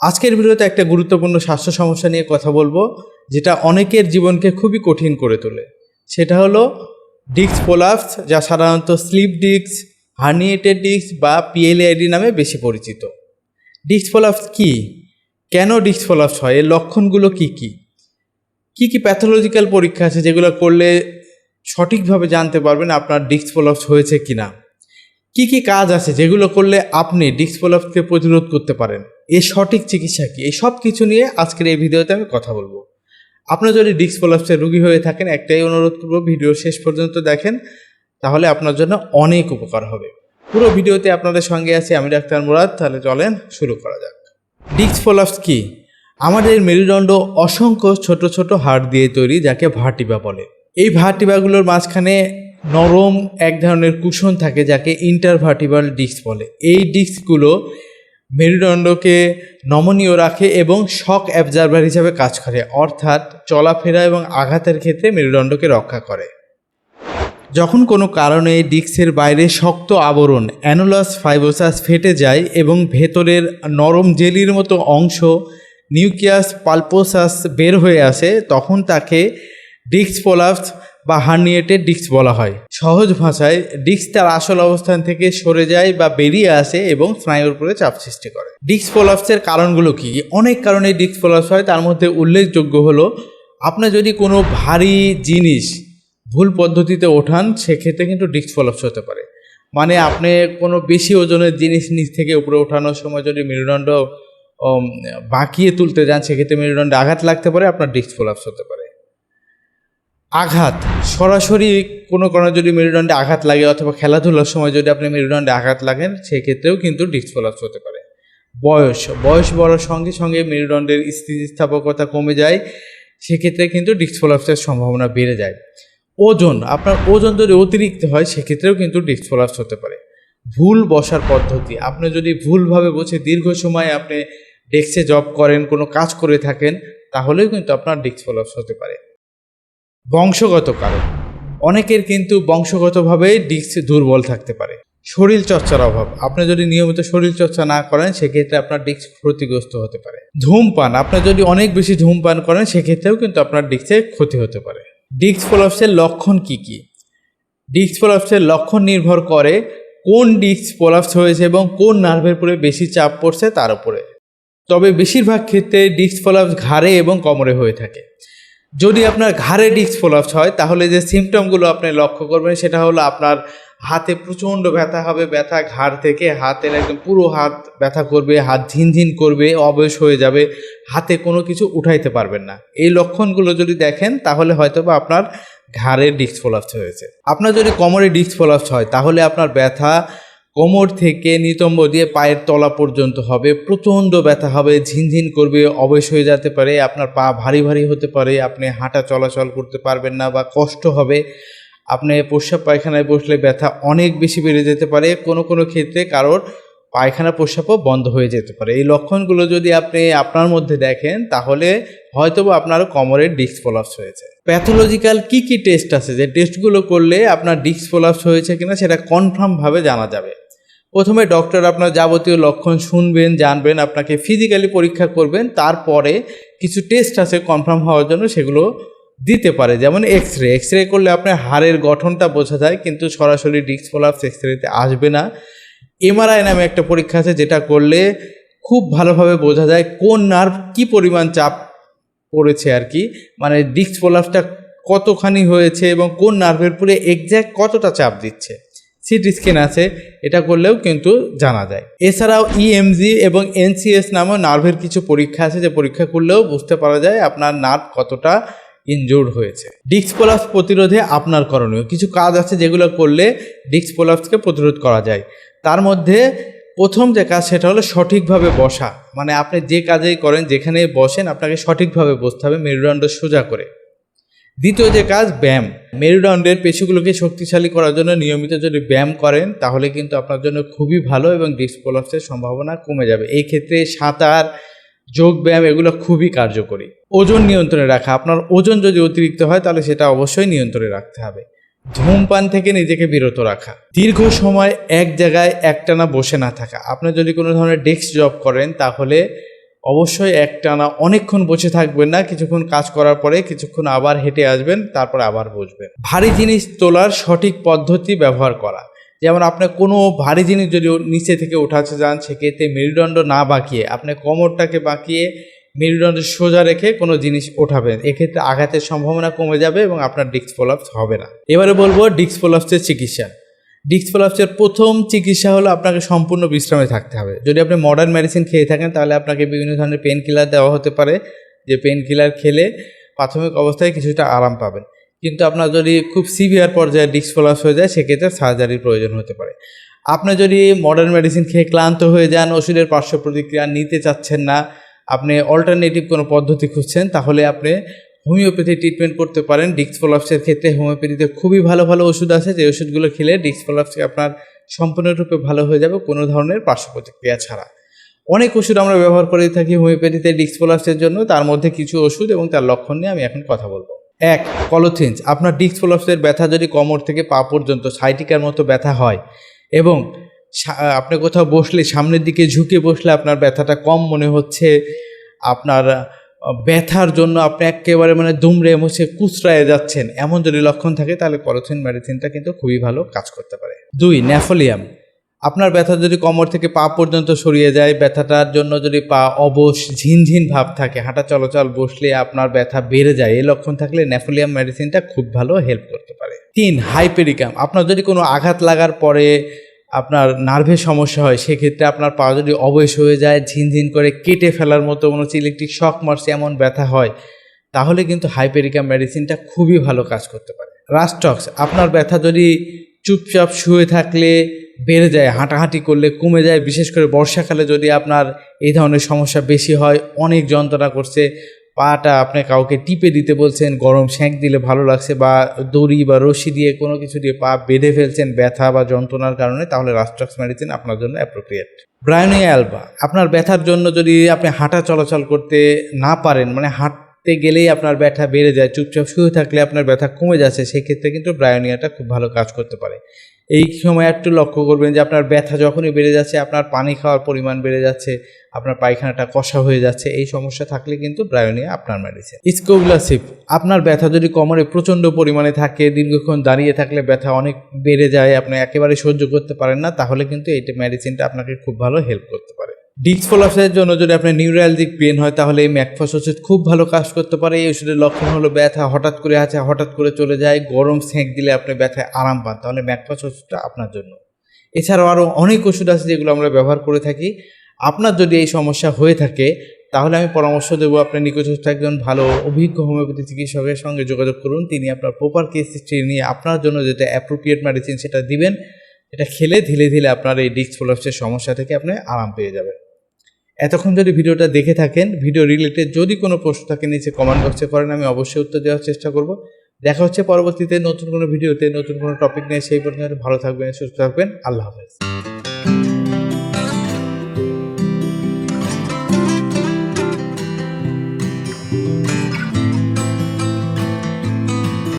আজকের ভিডিওতে একটা গুরুত্বপূর্ণ স্বাস্থ্য সমস্যা নিয়ে কথা বলব, যেটা অনেকের জীবনকে খুবই কঠিন করে তোলে। সেটা হলো ডিস্ক পোলাপস যা সাধারণত স্লিপ ডিস্ক হার্নিয়েটেড ডিস্ক বা পিএলআইডি নামে বেশি পরিচিত। ডিস্ক পোলাপস কি? কেন ডিস্ক পোলাপস হয়? এর লক্ষণগুলো কি কি? কি কি প্যাথোলজিক্যাল পরীক্ষা আছে যেগুলো করলে সঠিকভাবে জানতে পারবেন আপনার ডিস্ক পোলাপস হয়েছে কিনা? কি কি কাজ আছে যেগুলো করলে আপনি ডিস্ক পোলাপসকে প্রতিরোধ করতে পারেন? এর সঠিক চিকিৎসা কি? এই সব কিছু নিয়ে আজকের এই ভিডিওতে আমি কথা বলব। আপনার যদি ডিস্ক পোলাপসের রুগী হয়ে থাকেন, একটাই অনুরোধ করব, ভিডিও শেষ পর্যন্ত দেখেন, তাহলে আপনার জন্য অনেক উপকার হবে। পুরো ভিডিওতে আপনাদের সঙ্গে আছি আমি ডাক্তার মুরাদ, তাহলে চলেন শুরু করা যাক। ডিস্ক পোলাপস কি? আমাদের মেরুদণ্ড অসংখ্য ছোট ছোট হাড় দিয়ে তৈরি, যাকে ভার্টিবা বলে। এই ভার্টিবাগুলোর মাঝখানে নরম এক ধরনের কুশন থাকে, যাকে ইন্টারভার্টিবাল ডিস্ক বলে। এই ডিস্কগুলো মেরুদণ্ডকে নমনীয় রাখে এবং শক অ্যাবজার্ভার হিসাবে কাজ করে, অর্থাৎ চলাফেরা এবং আঘাতের ক্ষেত্রে মেরুদণ্ডকে রক্ষা করে। যখন কোনো কারণে ডিস্কের বাইরে শক্ত আবরণ, অ্যানোলাস ফাইবোসাস ফেটে যায় এবং ভেতরের নরম জেলির মতো অংশ, নিউক্লিয়াস পালপোসাস বের হয়ে আসে, তখন তাকে ডিস্ক পোলাপস বা হার্নিয়েটেড ডিস্ক বলা হয়। সহজ ভাষায় ডিস্ক তার আসল অবস্থান থেকে সরে যায় বা বেরিয়ে আসে এবং স্নায়ুর উপরে চাপ সৃষ্টি করে। ডিস্ক পোলাপসের কারণগুলো কি? অনেক কারণে ডিস্ক পোলাপস হয়। তার মধ্যে উল্লেখযোগ্য হলো আপনার যদি কোনো ভারী জিনিস ভুল পদ্ধতিতে ওঠান, সেক্ষেত্রে কিন্তু ডিস্ক পোলাপস হতে পারে। মানে আপনি কোনো বেশি ওজনের জিনিস নিচ থেকে উপরে ওঠানোর সময় যদি মেরুদণ্ড বাঁকিয়ে তুলতে যান, সেক্ষেত্রে মেরুদণ্ডে আঘাত লাগতে পারে, আপনার ডিস্ক পোলাপস হতে পারে। আঘাত? সরাসরি কোনো কারণে যদি মেরুদণ্ডে আঘাত লাগে অথবা খেলাধুলার সময় যদি আপনি মেরুদণ্ডে আঘাত লাগেন, সেক্ষেত্রেও কিন্তু ডিস্ক হতে পারে। বয়স বয়স বাড়ার সঙ্গে সঙ্গে মেরুদণ্ডের স্থিতিস্থাপকতা কমে যায়, সেক্ষেত্রে কিন্তু ডিস্ক পোলাপসের সম্ভাবনা বেড়ে যায়। ওজন, আপনার ওজন যদি অতিরিক্ত হয়, সেক্ষেত্রেও কিন্তু ডিস্ক হতে পারে। ভুল বসার পদ্ধতি, আপনি যদি ভুলভাবে বসে দীর্ঘ সময় আপনি ডেস্কে জব করেন, কোনো কাজ করে থাকেন, তাহলেও কিন্তু আপনার ডিস্ক পোলাপস হতে পারে। বংশগত কারণ। অনেকের কিন্তু বংশগতভাবেই ডিস্ক দুর্বল থাকতে পারে। শরীর চর্চার অভাব। আপনি যদি নিয়মিত শরীর চর্চা না করেন, সেক্ষেত্রে আপনার ডিস্ক ক্ষতিগ্রস্ত হতে পারে। ধূমপান। আপনি যদি অনেক বেশি ধূমপান করেন, সেক্ষেত্রেও কিন্তু আপনার ডিস্কে ক্ষতি হতে পারে। ডিস্ক পোলাপসের লক্ষণ কি কি? ডিস্ক পোলাপসের লক্ষণ নির্ভর করে কোন ডিস্ক পোলাপস হয়েছে এবং কোন নার্ভের উপরে বেশি চাপ পড়ছে তার উপরে। তবে বেশিরভাগ ক্ষেত্রে ডিস্ক পোলাপস ঘাড়ে এবং কোমরে হয়ে থাকে। যদি আপনার ঘাড়ে ডিস্ক পোলাপস হয়, তাহলে যে সিমটমগুলো আপনি লক্ষ্য করবেন, সেটা হলো আপনার হাতে প্রচণ্ড ব্যথা হবে, ব্যথা ঘাড় থেকে হাতের একদম পুরো হাত ব্যথা করবে, হাত ঝিনঝিন করবে, অবশ হয়ে যাবে, হাতে কোনো কিছু উঠাইতে পারবেন না। এই লক্ষণগুলো যদি দেখেন, তাহলে হয়তো বা আপনার ঘাড়ের ডিস্ক পোলাপস হয়েছে। আপনার যদি কোমরে ডিস্ক পোলাপস হয়, তাহলে আপনার ব্যথা কোমর থেকে নিতম্ব দিয়ে পায়ের তলা পর্যন্ত হবে, প্রচণ্ড ব্যথা হবে, ঝিনঝিন করবে, অবশ হয়ে যেতে পারে, আপনার পা ভারী ভারী হতে পারে, আপনি হাঁটা চলাচল করতে পারবেন না বা কষ্ট হবে, আপনি প্রস্রাব পায়খানায় বসলে ব্যথা অনেক বেশি বেড়ে যেতে পারে, কোনো কোনো ক্ষেত্রে কারোর পায়খানা প্রস্রাবও বন্ধ হয়ে যেতে পারে। এই লক্ষণগুলো যদি আপনি আপনার মধ্যে দেখেন, তাহলে হয়তোবা আপনার কোমরের ডিস্ক পোলাপস হয়েছে। প্যাথোলজিক্যাল কি কি টেস্ট আছে? যে টেস্টগুলো করলে আপনার ডিস্ক পোলাপস হয়েছে কিনা সেটা কনফার্মভাবে জানা যাবে। প্রথমে ডক্টর আপনার যাবতীয় লক্ষণ শুনবেন, জানবেন, আপনাকে ফিজিক্যালি পরীক্ষা করবেন, তারপরে কিছু টেস্ট আছে কনফার্ম হওয়ার জন্য সেগুলো দিতে পারে। যেমন এক্স রে এক্স রে করলে আপনার হাড়ের গঠনটা বোঝা যায়, কিন্তু সরাসরি ডিস্ক পোলাপস এক্স রেতে আসবে না। এমআরআই নামে একটা পরীক্ষা আছে যেটা করলে খুব ভালোভাবে বোঝা যায় কোন নার্ভ কি পরিমাণ চাপ পড়েছে আর কি। মানে ডিস্ক পোলাপসটা কতখানি হয়েছে এবং কোন নার্ভের পুরে এক্স্যাক্ট কতটা চাপ দিচ্ছে। সিটি স্ক্যান আছে, এটা করলেও কিন্তু জানা যায়। এছাড়াও ইএমজি এবং এনসিএস নামেও নার্ভের কিছু পরীক্ষা আছে, যে পরীক্ষা করলেও বুঝতে পারা যায় আপনার নার্ভ কতটা ইনজুর্ড হয়েছে। ডিস্ক পোলাপস প্রতিরোধে আপনার করণীয়। কিছু কাজ আছে যেগুলো করলে ডিস্ক পোলাপসকে প্রতিরোধ করা যায়। তার মধ্যে প্রথম যে কাজ সেটা হলো সঠিকভাবে বসা। মানে আপনি যে কাজেই করেন যেখানে বসেন, আপনাকে সঠিকভাবে বসতে হবে, মেরুদণ্ড সোজা করে। দ্বিতীয় যে কাজ, ব্যায়াম। মেরুদণ্ডের পেশিগুলোকে শক্তিশালী করার জন্য নিয়মিত যদি ব্যায়াম করেন, তাহলে কিন্তু আপনার জন্য খুবই ভালো এবং ডিস্ক পোলাপসের সম্ভাবনা কমে যাবে। এই ক্ষেত্রে সাঁতার, যোগ ব্যায়াম এগুলো খুবই কার্যকরী। ওজন নিয়ন্ত্রণে রাখা, আপনার ওজন যদি অতিরিক্ত হয়, তাহলে সেটা অবশ্যই নিয়ন্ত্রণে রাখতে হবে। ধূমপান থেকে নিজেকে বিরত রাখা। দীর্ঘ সময় এক জায়গায় একটানা বসে না থাকা। আপনি যদি কোনো ধরনের ডেস্ক জব করেন, তাহলে অবশ্যই একটানা অনেকক্ষণ বসে থাকবেন না, কিছুক্ষণ কাজ করার পরে কিছুক্ষণ আবার হেঁটে আসবেন, তারপর আবার বসবেন। ভারী জিনিস তোলার সঠিক পদ্ধতি ব্যবহার করা। যেমন আপনি কোনো ভারী জিনিস যদি নিচে থেকে উঠাতে যান, সেক্ষেত্রে মেরুদণ্ড না বাঁকিয়ে, আপনি কোমরটাকে বাঁকিয়ে মেরুদণ্ড সোজা রেখে কোনো জিনিস ওঠাবেন। এক্ষেত্রে আঘাতের সম্ভাবনা কমে যাবে এবং আপনার ডিস্ক প্রলাপস হবে না। এবারে বলব ডিস্ক প্রলাপসের চিকিৎসা। ডিস্ক প্রলাপসের প্রথম চিকিৎসা হলো আপনাকে সম্পূর্ণ বিশ্রামে থাকতে হবে। যদি আপনি মডার্ন মেডিসিন খেয়ে থাকেন, তাহলে আপনাকে বিভিন্ন ধরনের পেন কিলার দেওয়া হতে পারে। যে পেন কিলার খেলে প্রাথমিক অবস্থায় কিছুটা আরাম পাবেন। কিন্তু আপনার যদি খুব সিভিয়ার পর্যায়ে ডিস্ক প্রলাপস হয়ে যায়, সেক্ষেত্রে সার্জারির প্রয়োজন হতে পারে। আপনি যদি মডার্ন মেডিসিন খেয়ে ক্লান্ত হয়ে যান, ওষুধের পার্শ্ব প্রতিক্রিয়া নিতে চাচ্ছেন না, আপনি অল্টারনেটিভ কোনো পদ্ধতি খুঁজছেন, তাহলে আপনি হোমিওপ্যাথি ট্রিটমেন্ট করতে পারেন। ডিস্ক প্রলাপসের ক্ষেত্রে হোমিওপ্যাথিতে খুবই ভালো ভালো ওষুধ আছে। যে ওষুধগুলো খেলে ডিস্ক প্রলাপসে আপনার সম্পূর্ণরূপে ভালো হয়ে যাবে কোনো ধরনের পার্শ্ব প্রতিক্রিয়া ছাড়া। অনেক ওষুধ আমরা ব্যবহার করে থাকি হোমিওপ্যাথিতে ডিস্ক প্রলাপসের জন্য। তার মধ্যে কিছু ওষুধ এবং তার লক্ষণ নিয়ে আমি এখন কথা বলব। এক কলোথিনস আপনার ডিস্ক প্রলাপসের ব্যথা যদি কোমর থেকে পা পর্যন্ত সাইটিকার মতো ব্যথা হয় এবং আপনি কোথাও বসলে, সামনের দিকে ঝুঁকে বসলে আপনার ব্যথাটা কম মনে হচ্ছে, আপনার ব্যথার জন্য আপনি একেবারে মানে দুমড়ে মুছে কুচড়ায় যাচ্ছেন, এমন যদি লক্ষণ থাকে তাহলে কলোথিন মেডিসিনটা কিন্তু খুবই ভালো কাজ করতে পারে। দুই ন্যাফোলিয়াম আপনার ব্যথা যদি কোমর থেকে পা পর্যন্ত সরিয়ে যায়, ব্যথাটার জন্য যদি পা অবশ, ঝিনঝিন ভাব থাকে, হাঁটা চলাচল বসলে আপনার ব্যথা বেড়ে যায়, এই লক্ষণ থাকলে ন্যাফোলিয়াম মেডিসিনটা খুব ভালো হেল্প করতে পারে। তিন, হাইপেরিকাম। আপনার যদি কোনো আঘাত লাগার পরে আপনার নার্ভের সমস্যা হয়, সেক্ষেত্রে আপনার পা যদি অবশ হয়ে যায়, ঝিনঝিন করে কেটে ফেলার মতো কোনো ইলেকট্রিক শক মারছে এমন ব্যথা হয়, তাহলে কিন্তু হাইপেরিকা মেডিসিনটা খুবই ভালো কাজ করতে পারে। রাস্টক্স আপনার ব্যথা যদি চুপচাপ শুয়ে থাকলে বেড়ে যায়, হাঁটাহাঁটি করলে কমে যায়, বিশেষ করে বর্ষাকালে যদি আপনার এই ধরনের সমস্যা বেশি হয়, অনেক যন্ত্রণা করছে পাটা আপনি কাউকে টিপে দিতে বলছেন, গরম সেঁক দিলে ভালো লাগছে বা দড়ি বা রশি দিয়ে কোনো কিছু দিয়ে পা বেঁধে ফেলছেন ব্যথা বা যন্ত্রণার কারণে, তাহলে রাস্ট্রক্স মেডিসিন আপনার জন্য অ্যাপ্রোপ্রিয়েট ব্রায়নিয়া অ্যালবা আপনার ব্যথার জন্য যদি আপনি হাঁটা চলাচল করতে না পারেন মানে হাঁটতে গেলেই আপনার ব্যথা বেড়ে যায়, চুপচাপ শুয়ে থাকলে আপনার ব্যথা কমে যাচ্ছে, সেক্ষেত্রে কিন্তু ব্রায়োনিয়াটা খুব ভালো কাজ করতে পারে। এই সময় একটু লক্ষ্য করবেন যে আপনার ব্যথা যখনই বেড়ে যাচ্ছে, আপনার পানি খাওয়ার পরিমাণ বেড়ে যাচ্ছে, আপনার পায়খানাটা কষা হয়ে যাচ্ছে, এই সমস্যা থাকলে কিন্তু ব্রায়োনিয়া আপনার মেডিসিন স্কোগ্লাসিপ আপনার ব্যথা যদি কোমরে প্রচণ্ড পরিমাণে থাকে, দীর্ঘক্ষণ দাঁড়িয়ে থাকলে ব্যথা অনেক বেড়ে যায়, আপনি একেবারে সহ্য করতে পারেন না, তাহলে কিন্তু এই মেডিসিনটা আপনাকে খুব ভালো হেল্প করতে পারে। ডিস্ক জন্য যদি আপনার নিউরালজিক পেন হয়, তাহলে এই ম্যাকফাস ওষুধ খুব ভালো কাজ করতে পারে। এই ওষুধের লক্ষণ হলো ব্যথা হঠাৎ করে আছে, হঠাৎ করে চলে যায়, গরম সেঁক দিলে আপনি ব্যথায় আরাম পান। তাহলে ম্যাকফস ওষুধটা আপনার জন্য। এছাড়াও আরও অনেক ওষুধ আছে যেগুলো আমরা ব্যবহার করে থাকি। আপনার যদি এই সমস্যা হয়ে থাকে, তাহলে আমি পরামর্শ দেবো আপনার নিকটস্থ একজন ভালো অভিজ্ঞ হোমিওপ্যাথি চিকিৎসকের সঙ্গে যোগাযোগ করুন। তিনি আপনার প্রপার কেস হিস্ট্রি নিয়ে আপনার জন্য যেটা অ্যাপ্রোপ্রিয়েট মেডিসিন সেটা দিবেন। এটা খেলে ধীরে ধীরে আপনার এই ডিস্ক ফোলাপসের সমস্যা থেকে আপনি আরাম পেয়ে যাবেন। এতক্ষণ যদি ভিডিওটা দেখে থাকেন ভিডিও রিলেটেড যদি কোনো প্রশ্ন থাকে নিচে কমেন্ট বক্সে করেন, আমি অবশ্যই উত্তর দেওয়ার চেষ্টা করব। দেখা হচ্ছে পরবর্তীতে নতুন কোনো ভিডিওতে নতুন কোনো টপিক নিয়ে, সেই পর্যন্ত ভালো থাকবেন, সুস্থ থাকবেন, আল্লাহ হাফেজ।